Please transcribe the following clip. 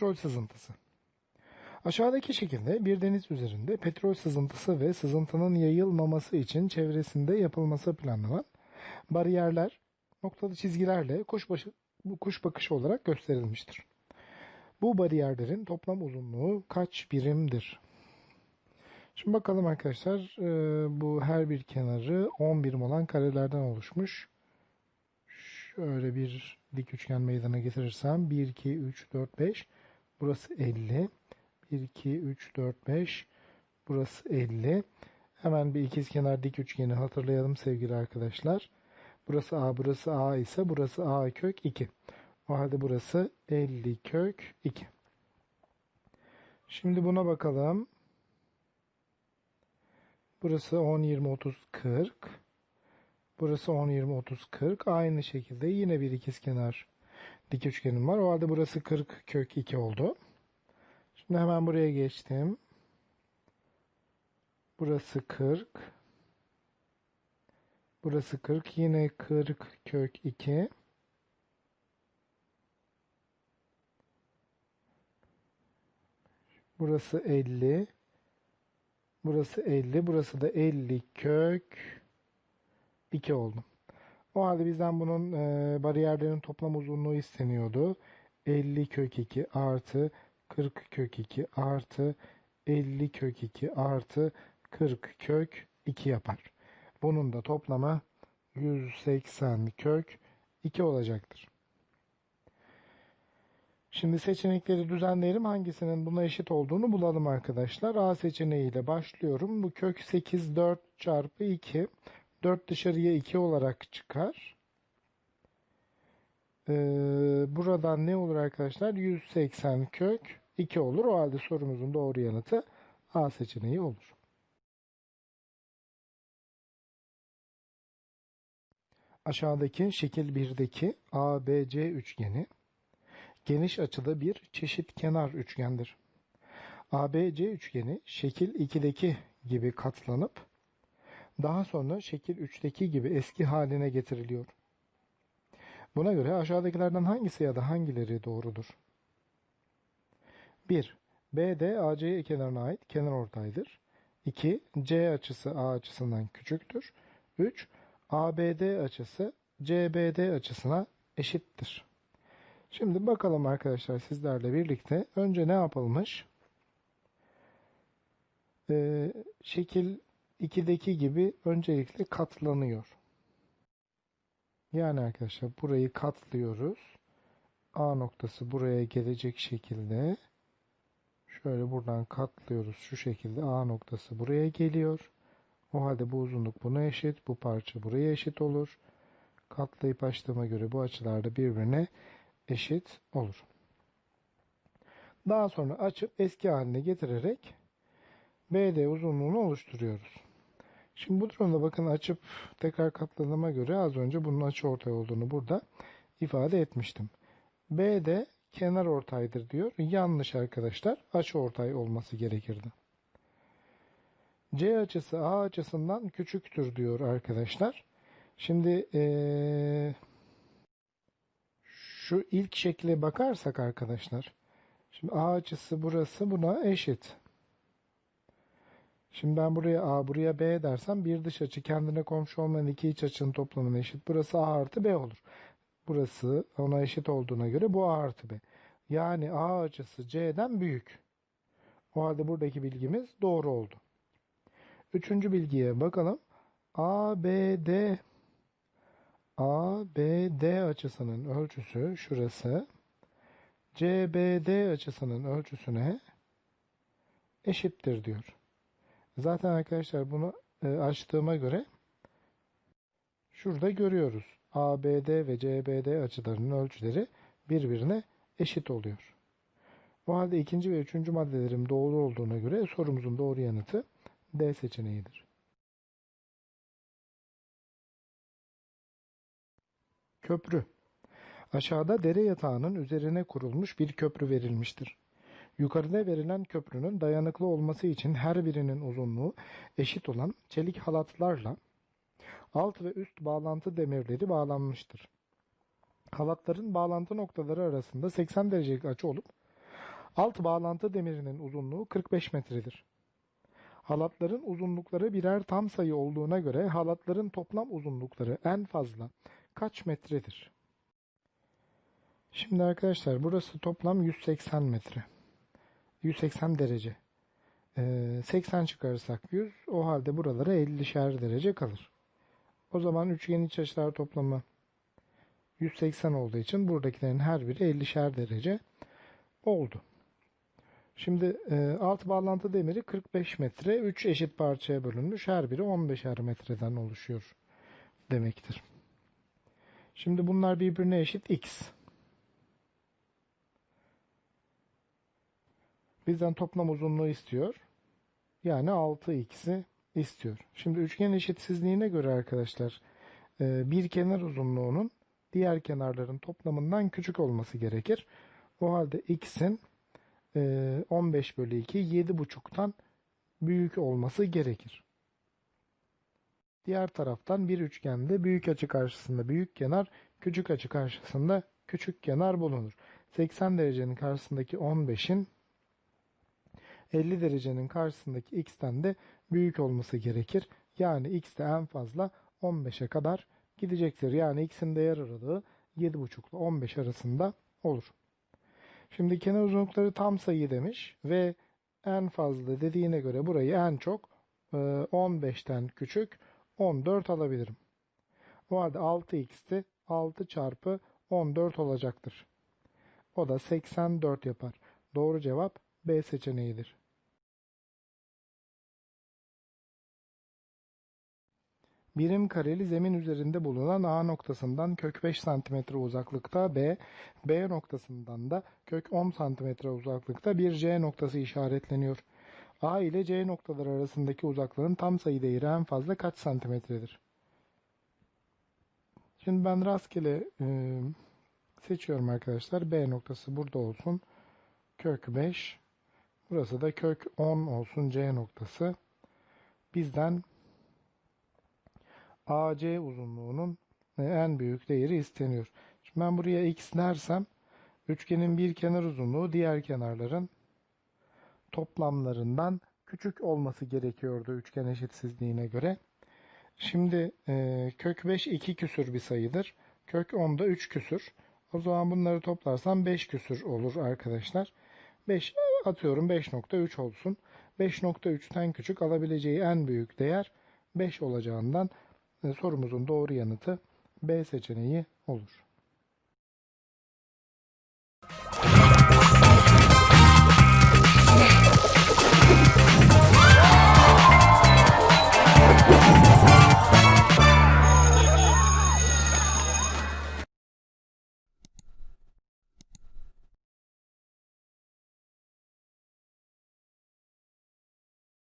Petrol sızıntısı. Aşağıdaki şekilde bir deniz üzerinde petrol sızıntısı ve sızıntının yayılmaması için çevresinde yapılması planlanan bariyerler noktalı çizgilerle kuş, başı, kuş bakışı olarak gösterilmiştir. Bu bariyerlerin toplam uzunluğu kaç birimdir? Şimdi bakalım arkadaşlar e, bu her bir kenarı 10 birim olan karelerden oluşmuş. Şöyle bir dik üçgen meydana getirirsem 1, 2, 3, 4, 5 burası 50 1, 2, 3, 4, 5 burası 50 hemen bir ikizkenar dik üçgeni hatırlayalım sevgili arkadaşlar. Burası A, burası A ise burası A kök 2. O halde burası 50 kök 2. Şimdi buna bakalım. Burası 10, 20, 30, 40. Burası 10, 20, 30, 40. Aynı şekilde yine bir ikizkenar dik üçgenim var. O halde burası 40 kök 2 oldu. Şimdi hemen buraya geçtim. Burası 40. Burası 40. Yine 40 kök 2. Burası 50. Burası 50. Burası da 50 kök 2 oldu. O halde bizden bunun e, bariyerlerin toplam uzunluğu isteniyordu. 50 kök 2 artı 40 kök 2 artı 50 kök 2 artı 40 kök 2 yapar. Bunun da toplamı 180 kök 2 olacaktır. Şimdi seçenekleri düzenleyelim. Hangisinin buna eşit olduğunu bulalım arkadaşlar. A seçeneğiyle başlıyorum. Bu kök 8 4 çarpı 2. 4 dışarıya 2 olarak çıkar. Ee, buradan ne olur arkadaşlar? 180 kök 2 olur. O halde sorumuzun doğru yanıtı A seçeneği olur. Aşağıdaki şekil 1'deki ABC üçgeni geniş açılı bir çeşit kenar üçgendir. ABC üçgeni şekil 2'deki gibi katlanıp daha sonra şekil 3'teki gibi eski haline getiriliyor. Buna göre aşağıdakilerden hangisi ya da hangileri doğrudur? 1. BD AC kenarına ait kenar ortaydır. 2. C açısı A açısından küçüktür. 3. ABD açısı CBD açısına eşittir. Şimdi bakalım arkadaşlar sizlerle birlikte. Önce ne yapılmış? Ee, şekil 2'deki gibi öncelikle katlanıyor. Yani arkadaşlar burayı katlıyoruz. A noktası buraya gelecek şekilde şöyle buradan katlıyoruz şu şekilde A noktası buraya geliyor. O halde bu uzunluk buna eşit. Bu parça buraya eşit olur. Katlayıp açtığıma göre bu açılar da birbirine eşit olur. Daha sonra açıp eski haline getirerek BD uzunluğunu oluşturuyoruz. Şimdi bu durumda bakın açıp tekrar katladığıma göre az önce bunun açı ortay olduğunu burada ifade etmiştim. BD kenar ortaydır diyor. Yanlış arkadaşlar. Açı ortay olması gerekirdi. C açısı A açısından küçüktür diyor arkadaşlar. Şimdi ee, şu ilk şekle bakarsak arkadaşlar. Şimdi A açısı burası buna eşit. Şimdi ben buraya A buraya B dersem bir dış açı kendine komşu olmayan iki iç açının toplamına eşit. Burası A artı B olur. Burası ona eşit olduğuna göre bu A artı B. Yani A açısı C'den büyük. O halde buradaki bilgimiz doğru oldu. Üçüncü bilgiye bakalım. ABD ABD açısının ölçüsü şurası. CBD açısının ölçüsüne eşittir diyor. Zaten arkadaşlar bunu e, açtığıma göre şurada görüyoruz. ABD ve CBD açılarının ölçüleri birbirine eşit oluyor. Bu halde ikinci ve üçüncü maddelerim doğru olduğuna göre sorumuzun doğru yanıtı D seçeneğidir. Köprü Aşağıda dere yatağının üzerine kurulmuş bir köprü verilmiştir. Yukarıda verilen köprünün dayanıklı olması için her birinin uzunluğu eşit olan çelik halatlarla alt ve üst bağlantı demirleri bağlanmıştır. Halatların bağlantı noktaları arasında 80 derecelik açı olup Alt bağlantı demirinin uzunluğu 45 metredir. Halatların uzunlukları birer tam sayı olduğuna göre halatların toplam uzunlukları en fazla kaç metredir? Şimdi arkadaşlar burası toplam 180 metre. 180 derece. Ee, 80 çıkarırsak 100 o halde buralara 50'şer derece kalır. O zaman üçgen iç açılar toplamı 180 olduğu için buradakilerin her biri 50'şer derece oldu. Şimdi e, alt bağlantı demiri 45 metre, 3 eşit parçaya bölünmüş. Her biri 15'er metreden oluşuyor demektir. Şimdi bunlar birbirine eşit x. Bizden toplam uzunluğu istiyor. Yani 6x'i istiyor. Şimdi üçgen eşitsizliğine göre arkadaşlar e, bir kenar uzunluğunun diğer kenarların toplamından küçük olması gerekir. O halde x'in e, 15 bölü 2 7,5'tan büyük olması gerekir. Diğer taraftan bir üçgende büyük açı karşısında büyük kenar, küçük açı karşısında küçük kenar bulunur. 80 derecenin karşısındaki 15'in 50 derecenin karşısındaki x'ten de büyük olması gerekir. Yani x de en fazla 15'e kadar gidecektir. Yani x'in değer aralığı 7,5 ile 15 arasında olur. Şimdi kenar uzunlukları tam sayı demiş ve en fazla dediğine göre burayı en çok 15'ten küçük 14 alabilirim. O halde 6x'ti 6 çarpı 14 olacaktır. O da 84 yapar. Doğru cevap B seçeneğidir. Birim kareli zemin üzerinde bulunan A noktasından kök 5 cm uzaklıkta B, B noktasından da kök 10 cm uzaklıkta bir C noktası işaretleniyor. A ile C noktaları arasındaki uzaklığın tam sayı değeri en fazla kaç santimetredir? Şimdi ben rastgele e, seçiyorum arkadaşlar. B noktası burada olsun. Kök 5. Burası da kök 10 olsun C noktası. Bizden AC uzunluğunun en büyük değeri isteniyor. Şimdi ben buraya x dersem üçgenin bir kenar uzunluğu diğer kenarların toplamlarından küçük olması gerekiyordu üçgen eşitsizliğine göre. Şimdi e, kök 5 2 küsür bir sayıdır. Kök 10 da 3 küsür. O zaman bunları toplarsam 5 küsür olur arkadaşlar. 5 atıyorum 5.3 olsun. 5.3'ten küçük alabileceği en büyük değer 5 olacağından sorumuzun doğru yanıtı B seçeneği olur.